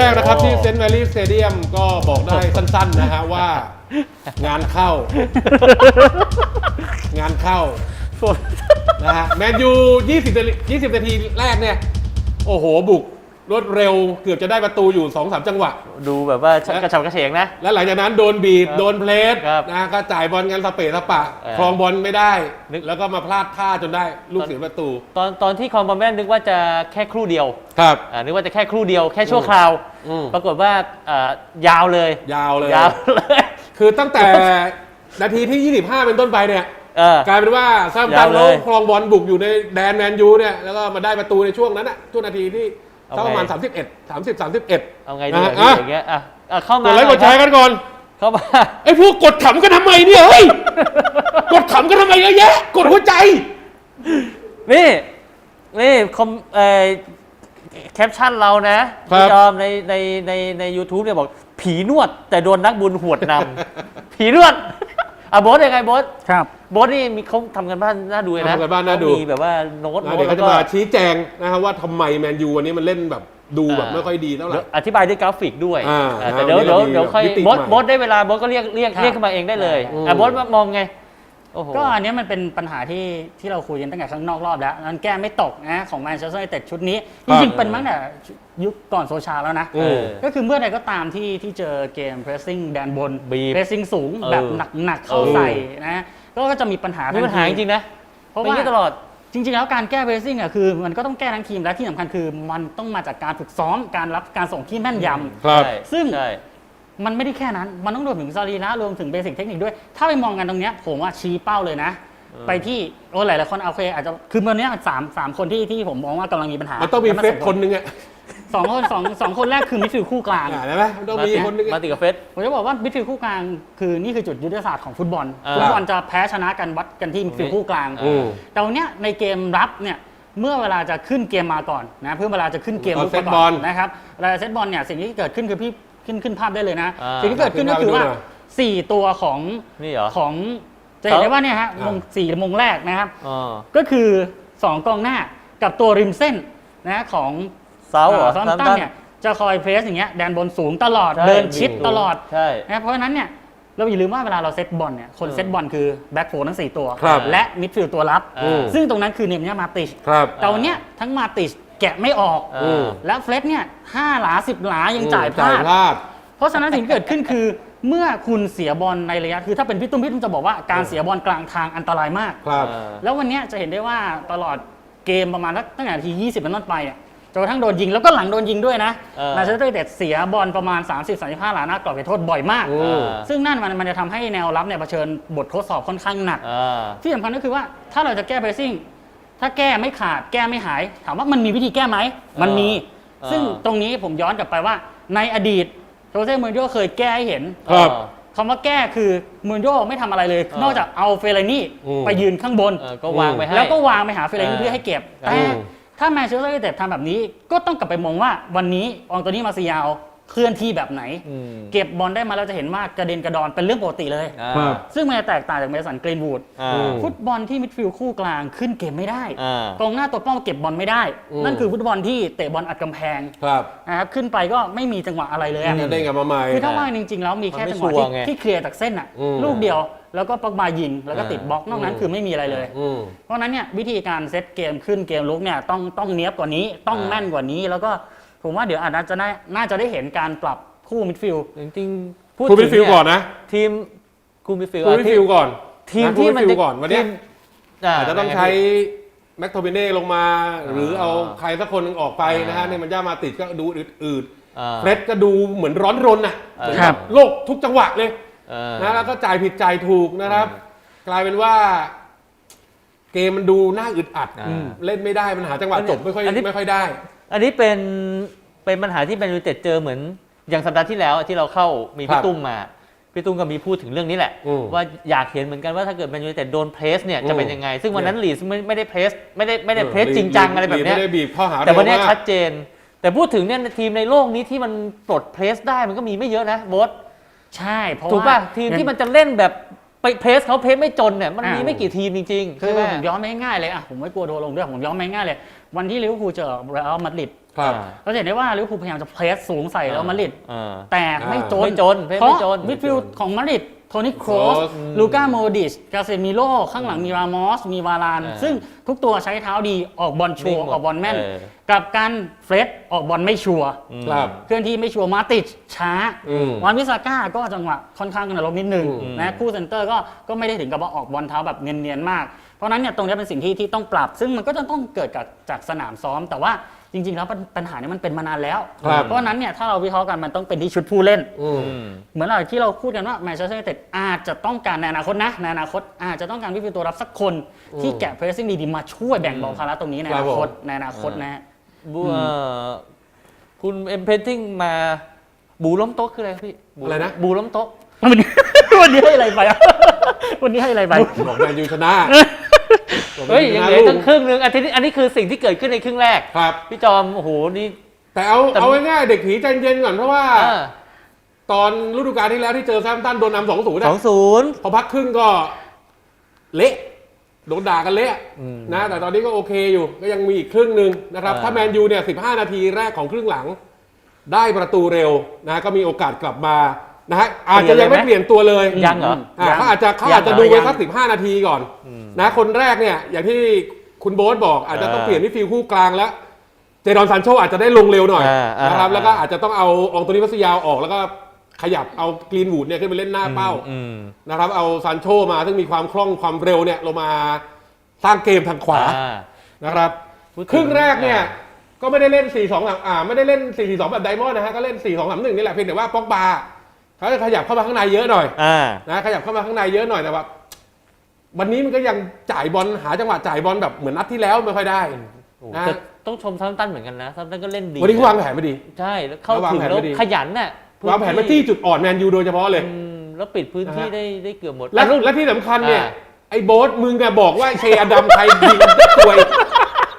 แรกนะครับที่เซนต์แวลลี่สเตเดียมก็บอกได้สั้นๆนะฮะว่า งานเข้า งานเข้านะฮะแมนยู 20 นาที20 นาทีแรกเนี่ย โอ้โห บุก รวดเร็วเกือบจะได้ประตูอยู่2-3จังหวะ ดูแบบว่ากระฉับกระเฉงนะ และหลังจากนั้นโดนบีบครับโดนเพลสครับนะก็จ่ายบอลกันสเปะสปะเออครองบอลไม่ได้นึกแล้วก็มาพลาดท่าจนได้ลูกเสียประตู ตอนตอนที่คอมบอมแมนนึกว่าจะแค่ครู่เดียว ครับอ่านึกว่าจะแค่ครู่เดียวแค่ชั่วคราวอืมปรากฏว่าอ่ายาวเลย ยาวเลยยาวเลยคือตั้งแต่นาทีที่ 25 เป็นต้นไปเนี่ยเออกลายเป็นว่าซายาตัวนเลเขายครองบอลบุกอยู่ในแดนแมนยูเนี่ยแล้วก็มาได้ประตูในช่วงนั้นอะช่วงนาทีที่เอา สักประมาณไง31 30 31เอาไงดีอะอะอะอย่างเงี้ยอะอะเข้ากมาดไลค์หกน่อดยแชร์กันก่อนเข้ามา ไอ้พวกกดขำกันทำไมเนี่ยเฮ้ยกดขำกันทำไมเยอะแยะ กดหัวใจ นี่นี่คอมเอ่อแคปชั่นเรานะครับพี่จอมในในในใน u t u b e เนี่ยบอก ผีนวด แต่โดนนักบุญหวดนำ ผีนวดอะโบอสยังไงโบอสครับ โบอสนี่มีเขาทำกันบ้านน่าดูเลยนะทำกันบ้านน่าดู เขมีแบบว่าโน้ตนะโน้ตเดี๋ยวแล้เขาวจะก็มาชี้แจงนะครับว่าทำไมแมนยูวันนี้มันเล่นแบบดูแบบอ่าไม่ค่อยดีเท่าไหร่เดี๋ยวอธิบายด้วยกราฟิกด้วยอ่าอ่าแต่เดี๋ยวนะเดี๋ยววันนี้เดี๋ยวค่อยเรามีโบอสมิติใหม่โบอสได้เวลาโบอสก็เรียกเรียกครับ เรียกขึ้นมาเองได้เลยอืม อะโบอสมองไงโอ้โห ก็อันเนี้ยมันเป็นปัญหาที่ที่เราคุยกันตั้งแต่ข้างนอกรอบแล้วมันแก้ไม่ตกนะของแมนเชสเตอร์ยูไนเต็ดชุดนี้ จริงๆเป็นตั้งแต่ยุคก่อนโซชาแล้วนะอืมก็คือเมื่อใดก็ตามที่ที่เจอเกม pressing แดนบน บีบ pressing สูงเออแบบหนักๆเข้าเออใส่นะ ก็ก็จะมีปัญหามีปัญหาจริงๆนะเพราะเป็นอว่าย่างนี้ตลอดจริงๆแล้วการแก้ pressing อะคือมันก็ต้องแก้ทั้งทีมและที่สำคัญคือ มันต้องมาจากการฝึกซ้อมการรับการส่งที่แม่นยำครับใช่ซึ่งใช่มันไม่ได้แค่นั้น มันต้องรวมถึงสรีระรวมถึงเบสิกเทคนิคด้วย ถ้าไปมองกันตรงเนี้ยผมว่าชี้เป้าเลยนะ ไปที่โอ้หลายๆคนเอาโอเคอาจจะคือมันเนี้ยสามสามคนที่ที่ผมมองว่ากำลังมีปัญหา มัมันต้องมีเฟสคนหนึงอะ สองคนสองสองคนแรกคือมิดฟิลด์คู่กลาง อ่าได้ไหมมันต้องมีคนหนึงมาอะติดกับเฟส ผมจะบอกว่ามิดฟิลด์คู่กลางคือนี่คือจุดยุทธศาสตร์ของฟุตบอลอ่าฟุตบอลจะแพ้ชนะกันวัดกันที่มิดฟิลด์คู่กลางอืมแต่วันเนี้ยในเกมรับเนี่ยเมื่อเวลาจะขึ้นเกมมาก่อนนะเพื่อเวลาจะขึ้นเกมตอนลุกเซตมาบก่ออลนนะครับเวลาเซตบอลเนี่ยสิ่งที่เกิดขึ้นคือพี่ขึ้นขึ้นภาพได้เลยนะอ่า สิ่งที่เกิดขึ้นก็คือว่าขึ้นภาพให้ดูหน่อยสี่ตัวของนี่เหรอ ของจะเห็นได้ว่าเนี่ยฮะอ่าม งสี่มงแรกนะครับ อ๋อ ก็คือ 2 กองหน้ากับตัวริมเส้นนะของ เซาเหรอซอมตันเนี่ยจะคอยเพรสอย่างเงี้ยแดนบนสูงตลอดใช่เดินชิดตลอดใช่ นะเพราะฉะนั้นเนี่ยเราอย่าลืมว่าเวลาเราเซตบอลเนี่ยคนเออเซตบอลคือแบ็คโฟทั้ง 4 ตัว ครับและมิดฟิลด์ตัวรับ อืม ซึ่งตรงนั้นคือเนมเนียมาติชครับ แต่วันเนี้ยทั้งมาติชแกะไม่ออกอ่าอืม และเฟรดเนี่ยห้าหลาสิบหลายังจ่ายพจ่ายลาดพลาดเพราะฉะนั้นสิ่งที่เกิดขึ้นคือ เมื่อคุณเสียบอลในระยะคือถ้าเป็นพี่ตุ้มพี่ตุ้มจะบอกว่าการเสียบอลกลางทางอันตรายมาก ครับอ่าแล้ววันเนี้ยจะเห็นได้ว่าตลอดเกมประมาณตั้งแต่นาที 20 เป็นต้นไปเนี่ย จนกระทั่งโดนยิงแล้วก็หลังโดนยิงด้วยนะเออ แมนเชสเตอร์ยูไนเต็ดเสียบอลประมาณ 30-35หลาหน้ากรอบเขตโทษบ่อยมาก อืม ซึ่งนั่นมันมันจะทำให้แนวรับเนี่ยเผชิญบททดสอบค่อนข้างหนัก อ่า ที่สำคัญก็คือว่าถ้าเราจะแก้เบรซิ่งถ้าแก้ไม่ขาดแก้ไม่หาย ถามว่ามันมีวิธีแก้ไหม มันมี เออ ซึ่งตรงนี้ผมย้อนกลับไปว่า ในอดีตโจเซ่มูรินโญ่เคยแก้ให้เห็นครับ คำว่าแก้คือมูรินโญ่ไม่ทำอะไรเลย เออนอกจากเอาเฟเรนี่อืม ไปยืนข้างบน เออก็วางไปให้ แล้วก็วางไปหาเฟเรนี่เออเพื่อให้เก็บอืแต่ม ถ้าแมนเชสเตอร์ยูไนเต็ดทำแบบนี้ก็ต้องกลับไปมองว่าวันนี้อองโตนี่มาซิยาวเคลื่อนที่แบบไหนอืมเก็บบอลได้มาแล้วจะเห็นว่ากระเด็นกระดอนเป็นเรื่องปกติเลยอ่าครับซึ่งมันจะแตกต่างจากเมสันกรีนวูดอ่าอืมฟุตบอลที่มิดฟิลด์คู่กลางขึ้นเกมไม่ได้อ่ากองหน้าตัวเป้าเก็บบอลไม่ได้ อืม นั่นคือฟุตบอลที่เตะบอลอัดกำแพงครับนะครับขึ้นไปก็ไม่มีจังหวะอะไรเลยอะ จะเด้งกลับมาใหม่ คือถ้าว่าจริงๆแล้วมีแค่มันไม่จังหวะชัวที่ร์ไงที่เคลียร์จากเส้นอะ อืม ลูกเดียว แล้วก็ปักมายิงแล้วก็อ่าติดบล็อกนอกนั้นอืมคือไม่มีอะไรเลย อืม เพราะฉะนั้นเนี่ยวิธีการเซตเกมขึ้นเกมลุกเนี่ยต้องต้องเนี้ยบกว่านี้ต้องอ่า แม่นกว่านี้ แล้วก็ผมว่าเดี๋ยวอาจจะได้น่าจะได้เห็นการปรับคู่มิดฟิลด์ จริงๆพูดคุณมิถึดงฟิลเยก่อนนะทีมกูมิดฟิลคุณมิดฟิลก่อนทีมนะที่คุณมันมิดฟิลก่อนวันเนี้ยทีมอาจจะต้องใช้แม็กโทเบเน่ลงมาอ่าหรือเอาใครสักคนหนึงออกไปนะฮะในมันย่ามาติดก็ดูอืดอ่าๆเฟร็ดก็ดูเหมือนร้อนรนน่ะเออเหมือนครัแบบบโลกทุกจังหวะเลย เออ นะแล้วก็จ่ายผิดจ่ายถูกนะครับ กลายเป็นว่า เกมมันดูน่าอึดอัดอ่าอืมเล่นไม่ได้มันหาจังหวะจบไม่ค่อยอันนี้ ไม่ค่อยได้ อันนี้เป็นเป็นปัญหาที่แมนยูไนเต็ดเจอเหมือน อย่างสัปดาห์ที่แล้วที่เราเข้ามีครัพี่บตุ้มมา พี่ตุ้มก็มีพูดถึงเรื่องนี้แหละ อืมว่าอยากเห็นเหมือนกันว่าถ้าเกิดแมนยูไนเต็ดโดนเพรสเนี่ยจะเป็นอืมยังไง ซึ่งวันนั้นลีสไม่ไม่ได้เพรสไม่ได้ไม่ได้ออเพรสจริงจังอะไรแบบเนี้ย ไม่ได้บีบข้อหาแต่วันเนี้ยเร็มากชัดเจน แต่พูดถึงเนี่ยทีมในโลกนี้ที่มันปลดเพรสได้มันก็มีไม่เยอะนะโบส ใช่เพราะถูกว่าป่ะทีมที่มันจะเล่นแบบไปเพรสเขาเพรสไม่จนเนี่ยมันมีอ่าไม่กี่ทีมจริงๆคืใช่อไหม ผมย้อนไปง่ายๆเลยอะผมไม่กลัวโดนลงด้วยผมย้อนไปง่ายๆเลย วันที่ลิเวอร์พูลเจอเรอัลมาดริดครับเราจะเห็นได้ว่าลิเวอร์พูลพยายามจะเพรสสูงใส่แล้วมาดริดอ่า แต่ไม่จนไม่จนเพรสเพราะไม่จน มิดฟิลด์ของมาดริด โทนี่โครส Kroos ลูก้าโมดิชกาเซมิโลข้างหลังมีรามอส มีวาราน อ่าซึ่งทุกตัวใช้เท้าดีออกบอลชันิ่วงร์หมดออกบอลแม่น เออกับการเฟรดออกบอลไม่ชัวร์ครับ เคลื่อนที่ไม่ชัวร์มาติชช้า อืม วานวิสาก้าก็จังหวะค่อนข้างกันลบนิดนึงอืม นะคู่เซนเตอร์ก็ก็ไม่ได้ถึงกับว่าออกบอลเท้าแบบเนียนๆมาก เพราะฉะนั้นเนี่ยตรงนี้เป็นสิ่งที่ที่ต้องปรับ ซึ่งมันก็จะต้องเกิดจากจากสนามซ้อม แต่ว่า จริง ๆ แล้วปัญปัญหาเนี้มันเป็นมานานแล้ว ครับเพราะฉะนั้นเนี่ยถ้าเราวิเคราะห์กันมันต้องเป็นที่ชุดผู้เล่น อืมอืมเหมือนเราที่เราพูดกันว่าแมนเชสเตอร์ยูไนเต็ดอาจจะต้องการในอนาคตนะในอนาคตอาจจะต้องการวิฟิลตัวรับสักคนที่แกะเพรสซิ่งดีๆมาช่วยแบ่งเบาภาระตรงนี้ในอนาคตครับผมในอนาคตนะฮะ บูเอ่อคุณเอ็มเพนติ้งมาบูล้มโต๊ะคืออะไรครับพี่บูอะไรนะ บูล้มโต๊ะวันนี้ วันนี้ให้อะไรไปอะวันนี้ให้อะไรไป บอกแมนยูชนะบอกแม เฮ้ยนยังชเหนะลือลูตั้งครึ่งนึงอันนี้อันนี้คือสิ่งที่เกิดขึ้นในครึ่งแรกครับ พี่จอมโอ้โหนี่ แต่เอาแต่เอาง่ายๆเด็กผีใจเย็นก่อนเพราะว่าอ่าตอนฤดูกาลที่แล้วที่เจอแซมป์ตันโดนนำสองศูนย์สองศูนย์พอพักครึ่งก็ เละโดนด่ากันเละอืมนะ แต่ตอนนี้ก็โอเคอยู่ ก็ยังมีอีกครึ่งหนึ่งนะครับอ่าถ้าแมนยูเนี่ย15นาทีแรกของครึ่งหลัง ได้ประตูเร็วนะ ก็มีโอกาสกลับมานะฮะอาจจะยังไม่เปลี่ยนตัวเลยยังเหรออ่ายังเขาอาจจะเขายังอาจจะดูยัไว้งสัก15นาทีก่อน นะคนแรกเนี่ยอย่างที่คุณโบ๊ทบอกอาจจะต้องอ่าเปลี่ยนมิดฟิลด์คู่กลางแล้วเจดอนซานโชอาจจะได้ลงเร็วหน่อยอ่าอ่านนะครับอ่าแล้วก็อาจจะต้องเอาอองโตนี่มัสยาวออกแล้วก็ขยับเอากรีนวูดเนี่ยขึ้นไปเล่นหน้าเป้าอืมนะครับเอาซานโชมาซึ่งมีความคล่องความเร็วเนี่ยลงมาสร้างเกมทางขวาอ่านะครับพูดถึงครึ่งแรกเนี่ยก็ไม่ได้เล่น 4 2 3อ่าไม่ได้เล่น 4 4 2 แบบไดมอนด์นะฮะก็เล่น 4 2 3 1นี่แหละเพียงแต่ว่าป็อกบาเขาจะขยับเข้ามาข้างในเยอะหน่อยอ่า นะขยับเข้ามาข้างในเยอะหน่อยแต่ว่า วันนี้มันก็ยังจ่ายบอลหาจังหวะจ่ายบอลแบบเหมือนนัดที่แล้วไม่ค่อยได้โอ้นะแต่ต้องชมซัมตันเหมือนกันนะซัมตันก็เล่นดีวันนี้เขาวางแผนไม่ดี ใช่แล้วเข้าแล้ววางถึงแผนแล้วไม่ดีขยันน่ะวางแผนมาจี้จุดอ่อนแมนยูโดยเฉพาะเลย อืมแล้วปิดพื้นที่นะฮะได้ได้เกือบหมด และอะและที่สำคัญเนี่ยอ่า ไอ้โบ๊ทมึงเนี่ยบอกว่าเชอดัมไทยยิงสวย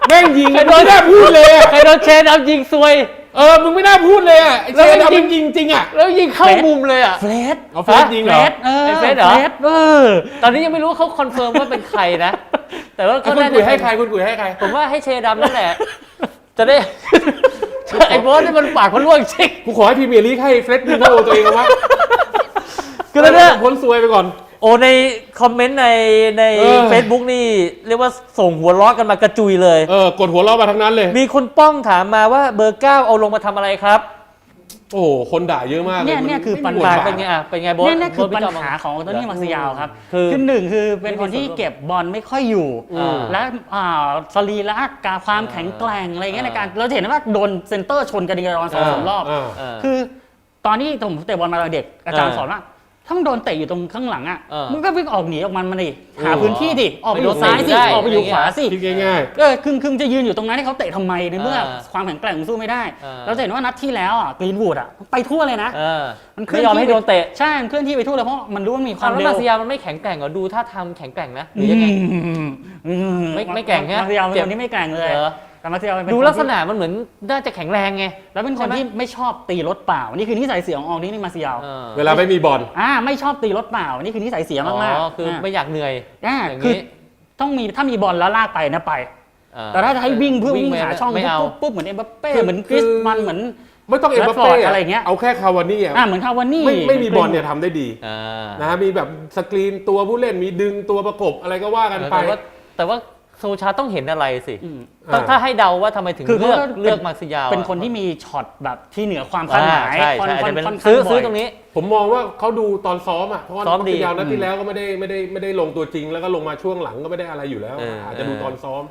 แม่งยิงไม่ได้พูดเลยอะ ใครโดนเชนเอายิงซวย เออมึงไม่น่าพูดเลยอะไอ้เชแล้วอมันดัมยิมันงยิงจริงอะแล้วยิงเข้าเฟสมุมเลยอะ เฟรดเอาเฟสยิงเหรอเฟรดเออไอ้เฟสเหรอเฟสเออ ตอนนี้ยังไม่รู้ว่าเขาคอนเฟิร์มว่าเป็นใครนะ แต่ว่าไอ้ก็คุณน่ากุยจะให้ใครคุณกุยให้ใคร ผมว่าให้เชดำนั่นแหละ จะได้ ไอ้โบอสนี่มันปากมันร่วงจริง กูขอให้พรีเมียร์ลีกให้เฟรดยิงเข้าตัวเองเอาวะคือแล้วเนี่ย พ้นซวยไปก่อน โอ้ในคอมเมนต์ในใน เออ Facebook นี่ เรียกว่าส่งหัวล้อกันมากระจุยเลย เออกดหัวเราะมาทั้งนั้นเลย มีคุณป้องถามมาว่าเบอร์เก้าเอาลงมาทำอะไรครับโอ้โหคนด่าเยอะมากลเนี่ยมัเนี่ยคือไม่ปัญมีหาบทบทเป็นไงอะเป็นไงโบอสเนี่ยเนี่ยคือโบ๊ทปัญพี่จมหาของโทนี่มาร์เซียลครับคือคือหนึ่งคือเป็นคนไม่มีที่ส่วนร่วมเก็บบอลไม่ค่อยอยู่ อ่า และอ่าสรีระการความแข็งแกร่งอะไรเงี้ยอ่า ในการเราจะเห็นว่าโดนเซนเตอร์ชนกันดีกรอนสองสามรอบ อ่าเออคือตอนที่ผมเตะบอลมาตอนเด็กอาจารย์เออสอนว่า ถ้ามึงโดนเตะอยู่ตรงข้างหลังอะเออมึงก็วิ่งออกหนีออกมันมาดิหาเออพื้นที่ดิออกไปอยู่ไม่โดนซ้ายสิเตะได้ออกไปอยู่ขวาสิ คิดง่าย เออคึงคึงจะยืนอยู่ตรงนั้นให้เขาเตะทำไมในเมื่อเออความแข็งแกร่งมึงสู้ไม่ได้ เออ เราจะเห็นว่านัดที่แล้วอะกรีนวูดอะไปทั่วเลยนะ เออมันเคไม่ลื่อนยอมที่ให้โดนเตะใช่มันเคลื่อนที่ไปทั่วเลยเพราะมันรู้ว่ามีคาวความมแล้วเร็มาวเซียมันไม่แข็งแกร่งเหรอดูท่าทางแข็งแกร่งนะหรือยังไง อืไม่ไม่แกร่งใช่ไหมมาเซียลเป็นเจ็บคนที่ไม่แกร่งเลย เหรอ แต่มาเซียลเป็นดูคนที่ลักษณะมันเหมือนน่าจะแข็งแรงไง แล้วเป็นคนใช่ไหมที่ไม่ชอบตีรถเปล่า นี่คือนิสัยเสียของอองนี่นี่มาเซียลเออๆเวลาไม่มีบอล อ่าไม่ชอบตีรถเปล่า นี่คือนิสัยเสียมากๆอ๋อคือไม่อยากเหนื่อยอ่าอย่างคือนี้ต้องมีถ้ามีบอลแล้วลากไปนะไปเออแต่ถ้าจะให้วิ่งเพื่อวิ่งไปหาช่องไม่เอา ปุ๊บปุ๊บเหมือนเอ็มบัปเป้คือ เหมือนคริสคือมันเหมือน ไม่ต้องเอ็มบัปแรดฟอร์เป้ดอะไรเงี้ย เอาแค่คาวานี่อะอ่าเหมือนคาวานี่ไม่ไม่มีบอลเนี่ยทำได้ดีอ่านะฮะมีแบบสกรีนตัวผู้เล่นมีดึงตัวประกบอะไรก็ว่ากันไป แต่ว่าแต่ว่า โซชาต้องเห็นอะไรสิอืมถ้าอ่าถ้าให้เดาว่าทำไมถึงคือเลือกเขาก็เป็นเลือกมาร์ซิยาวเป็นคนที่มีช็อตแบบที่เหนือความคาดหมายใช่ค่อนใช่อาจค่อนจะเป็นค่อนข้างซื้อบ่ซื้ออยตรงนี้ ผมมองว่าเขาดูตอนซ้อมอะเพราะว่าซ้อมดียาวนัดอืที่มแล้วก็ไม่ได้ไม่ได้ไม่ได้ลงตัวจริง แล้วก็ลงมาช่วงหลังก็ไม่ได้อะไรอยู่แล้ว เอออ อาจจะดูตอนซ้อม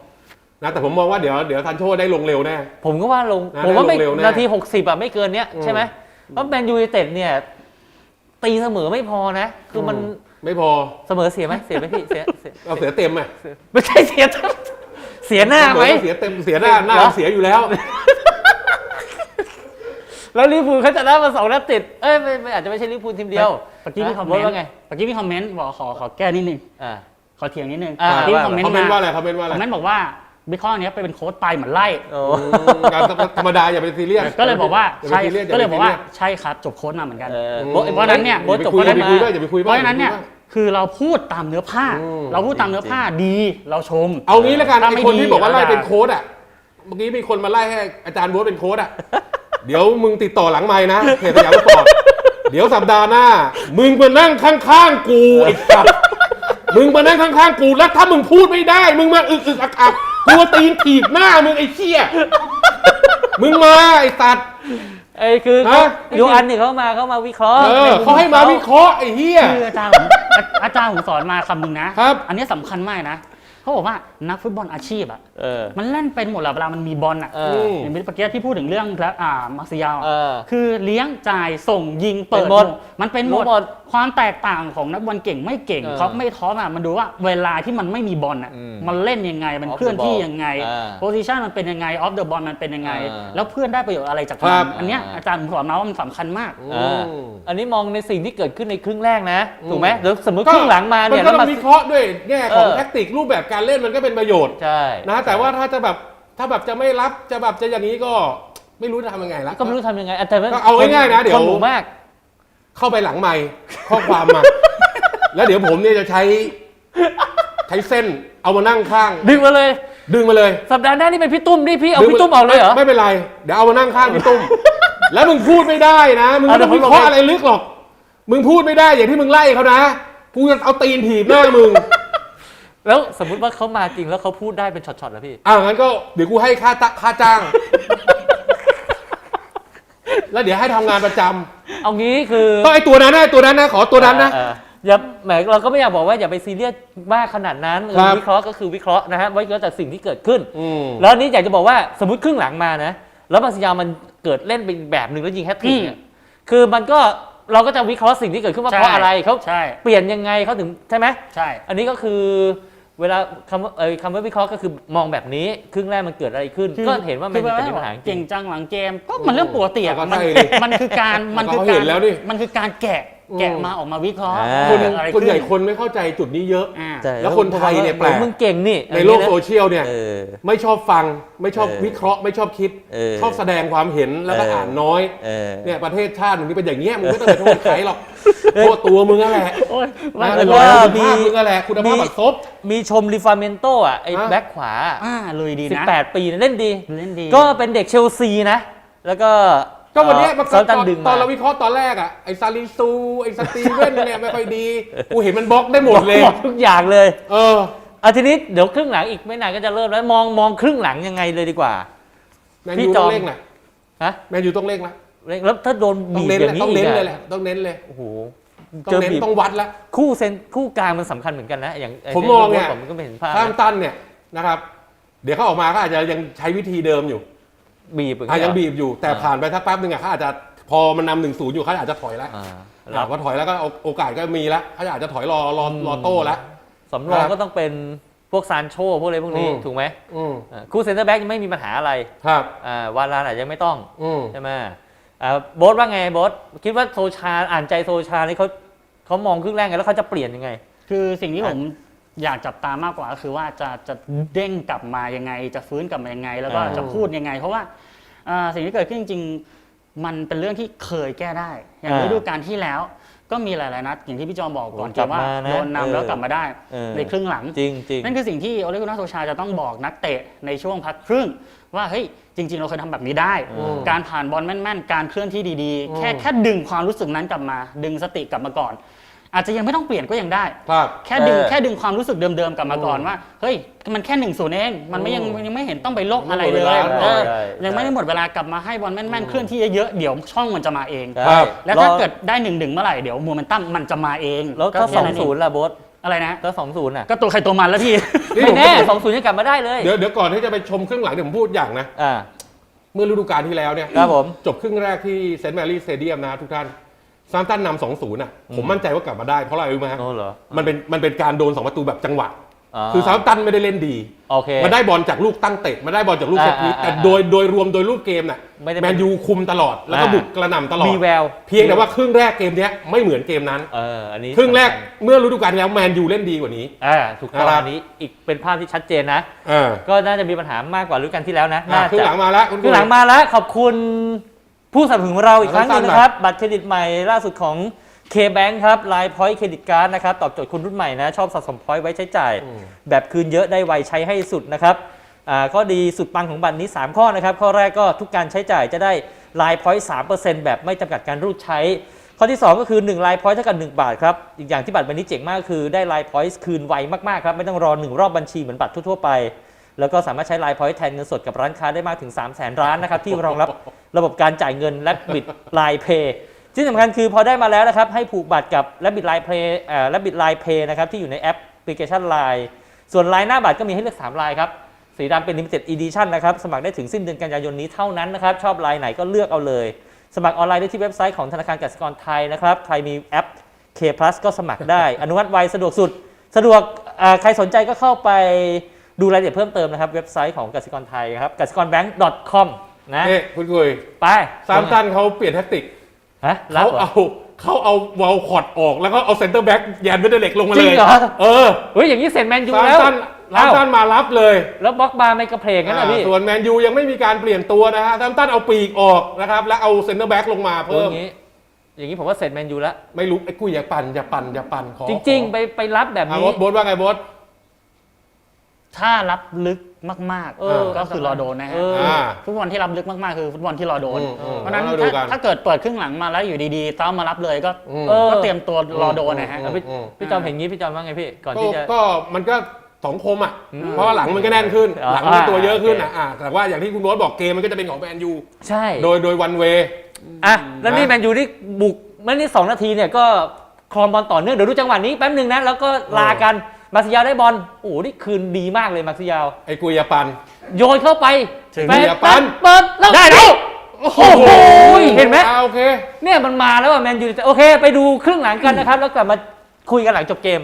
นะแต่ผมมองว่าเดี๋ยวเดี๋ยวทันโชได้ลงเร็วแน่ ผมก็ว่าลง นะผมว่าไม่ได้ลงเร็วแน่นาที 60อะไม่เกินเนี้ยอืมใช่ไหมเพราะแมนยูไนเต็ดเนี่ย ตีเสมอไม่พอนะ คือมัน ไม่พอเสมอเสียไหมเสียไหมพี่เสียเสียเอาเสียเต็มอะไม่ใช่เสียเสียหน้าไหมเสอเสียเต็มเสียหน้าหน้าเหรอเสียอยู่แล้ว แล้วลิเวอร์พูลเขาชนะมาสองนัดติดเอ้ยไม่ไม่อาจจะไม่ใช่ลิเวอร์พูลทีมเดียวเมื่อกี้มีคอมเมโบ๊นทต์ว่าไงเมื่อกี้มีคอมเมนต์บอกขอขอแก้นิดนึงอ่าขอเถียงนิดนึงอ่าเมื่อกี้ว่าคอมเมนคอมต์เมนต์มาว่าอะไรคอมเมนต์ว่าอะไรคอมเมนต์บอกว่า บิคอนเนี้ยไปเป็นโค้ชไปเหมือนไล่โอ้อืมการธรรมดาอย่าไปซีเรียสก็เลยบอกว่าอย่าใช่ไปซีรีสก็เลยบอกว่าซีรีสใช่ครับจบโค้ชมาเหมือนกัน เอออืมโบ๊ทเพราะฉะนั้นเนี่ยโบ๊ทจบอย่าโค้ชไปคุยได้อย่าไปมาคุยเพราะฉะนั้นเนี่ยอย่าไปคุคือเราพูดตามเนื้อผ้า อืม เราพูดตามเนื้อผ้าดีเราชมเอางี้แล้วกันถ้าไอ้ไม่คนที่ดีบอกว่าไล่เราด่าเป็นโค้ดอะ เมื่อกี้มีคนมาไล่ให้อาจารย์บัวเป็นโค้ดอะ เดี๋ยวมึงติดต่อหลังไม้นะเพจสยามสปอร์ตเดี๋ยวสัปดาห์หน้า มึงมานั่งข้างๆกูไอ้สัตว์มึงมานั่งข้างๆกูแล้วถ้ามึงพูดไม่ได้ มึงมาอึกอึกอักอัก กูเอาตีนถีบหน้ามึงไอ้เชี่ยมึงมาไอ้สัตว์ ไอ้คือฮะ ยูอันนี่เขามาเขามาวิเคราะห์เออเขาให้มาวิเคราะห์ไอ้เหี้ย คืออาจารย์ผมอาอาจารย์ผมสอนมาคำหนึ่งนะครับ อันนี้สำคัญมากนะ เขาบอกว่านักฟุตบอลอาชีพอะเออ มันเล่นเป็นหมดแหละเวลามันมีบอลอะเอออย่างเมื่อกี้ที่พูดถึงเรื่องแล้วอ่ามาร์เซียลเออคือเลี้ยงจ่ายส่งยิงเปิดเป็นหมดมันเป็นหมรู้ดหมดความแตกต่างของนักบอลเก่งไม่เก่งเออท็อปไม่ท็อปอะมันดูว่าเวลาที่มันไม่มีบอลอะอืมมันเล่นยังไงมัน Off the เคลื่อนที่ ball ยังไง อ่า โพซิชันมันเป็นยังไงออฟเดอะบอลมันเป็นยังไง อ่าแล้วเพื่อนได้ประโยชน์อะไรจากครัมันบอันเนี้ยอ่า อาจารย์ผมสอนมาว่ามันสำคัญมากอ่าอันนี้มองในสิ่งที่เกิดขึ้นในครึ่งแรกนะ ถูกไหมอืม เดี๋ยวสมมติครึ่งหลังมาเนี่ยมันก็แล้วต้มาองวิเคราะห์ด้วยแง่ของเออแท็กติกรูปแบบการเล่นมันก็เป็นประโยชน์ใช่นะแต่ว่าถ้าจะแบบถ้าแบบจะไม่รับจะแบบจะอย่างนี้ก็ไม่รู้จะทำยังไงละก็ไม่รู้ทำยังไงอะแต่ว่ก็เอาง่ายๆนะเดี๋ยวคนหมู่มาก เข้าไปหลังไมค์ข้อความมา แล้วเดี๋ยวผมเนี่ยจะใช้ใช้เส้นเอามานั่งข้าง ดึงมาเลย ดึงมาเลย สัปดาห์หน้านี่เป็นพี่ตุ้มนี่พี่เอาดึงพี่ตุ้มออกเลยเหรอ ไม่ไม่เป็นไร เดี๋ยวเอามานั่งข้างพี่ตุ้ม แล้วมึงพูดไม่ได้นะ มึงไม่อะเดี๋ต้ยอวงผมวิเคราะห์ลงไปอะไรลึกหรอก มึงพูดไม่ได้อย่างที่มึงไล่เขานะ กูจะเอาตีนถีบหน้ามึง แล้วสมมุติว่าเขามาจริงแล้วเขาพูดได้เป็นช็อตๆแล้วพี่ อ่างั้นก็เดี๋ยวกูให้ค่าตะค่าจ้าง แล้วเดี๋ยวให้ทำงานประจำเอางี้คือต้องไอ้ตัวนั้นนะไอ้ตัวนั้นนะขอตัวนั้นนะ เออเอออย่าแหมเราก็ไม่อยากบอกว่าอย่าไปซีเรียสมากขนาดนั้นเออครับ วิเคราะห์ก็คือวิเคราะห์นะฮะวิเคราะห์จากสิ่งที่เกิดขึ้น อืม แล้วอันนี้อยากจะบอกว่าสมมติครึ่งหลังมานะ แล้วมาซิยามันเกิดเล่นเป็นอีกแบบหนึ่งแล้วยิงแฮตทริกเนี่ยคือมันก็เราก็จะวิเคราะห์สิ่งที่เกิดขึ้นว่าใช่ เพราะอะไรเขาใช่ เปลี่ยนยังไงเขาถึงใช่ไหมใช่ อันนี้ก็คือ เวลาคำว่าเออคำว่าวิเคราะห์ก็คือมองแบบนี้ ครึ่งแรกมันเกิดอะไรขึ้นคือก็เห็นว่ามันคือจะมีปัญหาจริเก่งงจังหลังเกมก็มันเรื่องปกติอะก็มันใช่ดิมันคือการมันคือเขากาเห็รนแล้วดิมันคือการแกะ แกะมาออกมาวิเคราะห์อ่า คนเกิดอะไรคนใหญ่ขึ้นคนไม่เข้าใจจุดนี้เยอะ อ่า ใช่แล้วคนไทยเนี่ยแปลก มึงเก่งนี่ในโลกอะไรโซเงี้ยเชียลเนี่ย เออ ไม่ชอบฟังไม่ชอบเออวิเคราะห์ไม่ชอบคิด เออชอบแสดงความเห็นแล้วก็เอออ่ อ่านน้อยเออ เนี่ยประเทศชาติมึงนี่เป็นอย่างเงี้ยมึงไม่ต้องไปโทษใครหรอกโทษตัวมึงนั่นแหละโอ้ยนะแล้วก็คุณมีภาพมึงนั่นแหละคุณภาพบัดซบ มีชมริฟาเมนโตอะ ไอ้ฮะ แบ็คขวาอ่าเลยดีนะ 18 ปีเล่นดี เล่นดี ก็เป็นเด็กเชลซีนะ แล้วก็ ก็วันเนี้ยมันซาตลตันอนดึงตอมานเราวิเคราะห์ตอนแรกอะไอ้ซาลิซูไอ้สตีเว่นเนี่ยไม่ค่อยดีกูเห็นมันบล็อกได้หมดเลยบอกทุกอย่างเลยเอออะทีนี้เดี๋ยวครึ่งหลังอีกไม่นานก็จะเริ่มแล้วมองมองครึ่งหลังยังไงเลยดีกว่า แมนพี่ยูจต้ออม งเร่งนะฮะแมนยูต้องเร่งนะแล้วถ้าโดนต้องบีบเน้นอเลยย่างนี้ต้องอีเน้กนเลยแหอะละต้องเน้นเลยโอ้โหต้อเจงอเน้นบีบต้องวัดละ คู่เซนคู่กลางมันสำคัญเหมือนกันนะอย่างไผมมองเนี่ย ผมก็ไม่เห็นภาพข้ามนะ ตันเนี่ยนะครับ เดี๋ยวเขาออกมาก็อาจจะยังใช้วิธีเดิมอยู่ บีบอย่างอาเงี้ยังเหรบีบอยู่แต่อ่าผ่านไปสักแป๊บหนึงอะเขาอาจจะพอมันนำหนึ่งศูนย์อยู่เขาอาจจะถอยแล้วอ่าหลับว่าถอยแล้วก็โอกาสก็มีแล้วเขาอาจจะถอยรอรอรอโต้แล้ว สำรองครับก็ต้องเป็นพวกซานโชพวกอะไรพวกนี้อืม ถูกไหมอืมอ่าคู่เซนเตอร์แบ็กยังไม่มีปัญหาอะไรครับ อ่าวาลานอาจจะยังไม่ต้อง อืม ใช่ไหมอ่าโบ๊ทว่าไงโบ๊ทคิดว่าโซชาอ่านใจโซชานี่เขาเขามองครึ่งแรกไงแล้วเขาจะเปลี่ยนยังไง คือสิ่งที่ผม อยากจับตามากกว่าก็คือว่าจะจะเด้งกลับมายังไง จะฟื้นกลับมายังไง แล้วก็อ่า จะพูดยังไง เพราะว่าอ่าสิ่งที่เกิดขึ้นจริง ๆ มันเป็นเรื่องที่เคยแก้ได้ อย่างฤดูกาลที่แล้ว ก็มีหลายๆนัดอย่างที่พี่จอมบอกก่อนโอ้กลับว่ามานะโดนนำแล้วเออกลับมาได้เออ ในครึ่งหลัง จริงจริง นั่นคือสิ่งที่โอเลกุนาโซชาจะต้องบอกนักเตะในช่วงพักครึ่ง ว่าเฮ้ยจริง ๆ เราเคยทำแบบนี้ได้ อืมการผ่านบอลแม่น ๆ การเคลื่อนที่ดีอืๆ ม แค่แค่ดึงความรู้สึกนั้นกลับมา ดึงสติกลับมาก่อน อาจจะยังไม่ต้องเปลี่ยนก็ยังได้ ครับแค่ดึงเออ แค่ดึงความรู้สึกเดิมๆกลับมาก่อนอืมว่า เฮ้ย มันแค่หนึ่งศูนย์เอง มันไม่ยังอืมยังไม่เห็นต้องไปโลกอะไรไม่หมเลดยเวลาเออใช่ยังไม่ใช่ได้หมดเวลากลับมาให้บอลแม่นๆเคลื่อนที่เยอะๆ เดี๋ยวช่องมันจะมาเอง ใช่ครับ แล้วถ้ารอเกิดได้หนึ่งหนึ่งเมื่อไหร่เดี๋ยวโมเมนตัมมันจะมาเองแล้วก็ถ้าสแค่องนั้นเศูนย์ล่ะโบ๊ทอะไรนะถ้าสองศูนย์อะก็ตัวใครตัวมันแล้วพี่นี่ไม่ผมแน่สองศูนย์ยังกลับมาได้เลยเดี๋ยวเดี๋ยวก่อนที่จะไปชมครึ่งหลังเดี๋ยวผมพูดอย่างนะ อ่า เมื่อฤดูกาลที่แล้วเนี่ยครับผม จบครึ่งแรกที่เซนต์แมรี่สเตเดียมนะทุกท่าน ซามตันนำสองศูนย์อะผมมั่นใจว่ากลับมาได้เพราะอะไรรู้ไหมฮะโน่เหรอ มันเป็นมันเป็นการโดนสองประตูแบบจังหวะาคือซามตันไม่ได้เล่นดี โอเค มันได้บอลจากลูกตั้งเตะ มันได้บอลจากลูกเซตพีซอ่าอ่าแต่อ่าโดยโดยรวมโดยรูปเกมน่ะไม่ได้เป็นแมนยูคุมตลอดแล้วก็อ่า บุกกระหน่ำตลอด มีแววเพียงแต่ว่าครึ่งแรกเกมเนี้ยไม่เหมือนเกมนั้น เอออันนี้ครึ่งแรกสำญเมื่อฤดูกาลที่แล้วแมนยูเล่นดีกว่านี้ อ่าถูกต้องนะครับ อันนี้อีกเป็นภาพที่ชัดเจนนะ อ่าก็น่าจะมีปัญหามากกว่าฤดูกาลที่แล้วนะอ่าน่าครึ่งจะหลังมาแล้วคุณครึ่งหลังมาแล้วขอบคุณ ผู้สนับสนุนของเราอีกครั้งหนึงสั้นๆนะครับ บัตรเครดิตใหม่ล่าสุดของ K-Bank ครับ Line Point Credit Card นะครับ ตอบโจทย์คนรุ่นใหม่นะ ชอบสะสมพอยต์ไว้ใช้จ่ายแบบคืนเยอะได้ไวใช้ให้สุดนะครับอ่าข้อดีสุดปังของบัตรนี้ 3 ข้อนะครับ ข้อแรกก็ทุกการใช้จ่ายจะได้ไลน์พอยต์3%แบบไม่จำกัดการรูดใช้ ข้อที่ 2 ก็คือ1ไลน์พอยต์เท่ากับ 1 บาทครับ อีกอย่างที่บัตรใบนี้เจ๋งมากก็คือได้ไลน์พอยต์คืนไวมากๆครับไม่ต้องรอ1รอบบัญชีเหมือนบัตรทั่วๆไป แล้วก็สามารถใช้ไลน์พอยต์แทนเงินสดกับร้านค้าได้มากถึง 3 0 0 0 0 0ร้านนะครับที่รองรับระบบการจ่ายเงินและบิดไลน์เพย์ที่สำคัญคือพอได้มาแล้วนะครับให้ผูกบัตรกับและบิดไลน์เพย์และบิดไลน์เพย์นะครับที่อยู่ในแอปพลิเคชันไลน์ส่วนลายหน้าบัตรก็มีให้เลือก3ลายครับสีดำเป็น limited edition นะครับ สมัครได้ถึงสิ้นเดือนกันยายนนี้เท่านั้นนะครับ ชอบลายไหนก็เลือกเอาเลย สมัครออนไลน์ได้ที่เว็บไซต์ของธนาคารกสิกรไทยนะครับ ใครมีแอป K Plus ก็สมัครได้ อนุมัติไวสะดวกสุด สะดวกอ่าใครสนใจก็เข้าไป ดูรายละเอียดเพิ่มเติมนะครับ เว็บไซต์ของกสิกรไทยครับกสิกรแบงก์ .com นะเอ๊ะคุณคุยไปซามตันเขาเปลี่ยนแท็กติกฮะรับเขาเหรอเอาเขาเอาวอลคอร์ดออกแล้วก็เอาเซนเตอร์แบ็กยันเวเดเล็กลงมาจเลริงยเหรอ เออเฮ้ยอย่างนี้เสร็จแมนยูซามแล้วตันซามอ้าวตันมารับเลย แล้วบล็อกบาร์ไม่กระเพลงงั้นเหรอพี่อ่าส่วนแมนยูยังไม่มีการเปลี่ยนตัวนะฮะซามตันเอาปีกออกนะครับแล้วเอาเซนเตอร์แบ็กลงมาโอ้เพิ่อม ย่างนี้ อย่างนี้ผมว่าเสร็จแมนยูแล้ว ไม่รู้ไอ้กุ้ยอย่าปั่นอย่าปั่นอย่าปั่นขอจริงขๆอไปไปรับแบบอะนี้ โบ๊ทโบ๊ทว่าไงโบ๊ท ถ้ารับลึกมากเออ ๆ ก็คือรอโดนนะฮะ เออ อ่า ฟุตบอลที่รับลึกมากๆคือฟุตบอลที่รอโดน อืมอืมเพราะฉะนั้นเราดูถ้ากันถ้าเกิดเปิดครึ่งหลังมาแล้วอยู่ดีๆต้อมมารับเลยก็อืม เออก็เตรียมตัวรอโดนนะฮะ อืมแล้วพี่อืมพี่จอมเห็นงี้พี่จอมว่าไงพี่ ก่อนก็ที่จะ ก็มันก็สองคมอะ อืมเพราะว่าหลังมันก็แน่นขึ้น อ่าหลังมันตัวเยอะขึ้นโออะเคอ่าแต่ว่าอย่างที่คุณโบ๊ทบอกเกมมันก็จะเป็นของแมนยูใช่ โดยโดยวันเว อะแล้วนี่นะ แมนยูนี่บุกมันนี่สองนาทีเนี่ยก็ครองบอลต่อเนื่องเดี๋ยวดูจังหวะนี้แป๊บหนึ่งนะแล้วก็ลากัน มาซิยาวได้บอลโอ้โหนี่คืนดีมากเลยมาซิยาว ไอ้กุยยาปัน โยนเข้าไปถึงแปดอย่าปั้น เปิดแล้วได้แล้วโอ้โหโอ้โหเห็นไหม อ่าโอเค เนี่ยมันมาแล้วอะแมนยูโอเค ไปดูครึ่งหลังกันนะครับ แล้วกลับมาคุยกันหลังจบเกม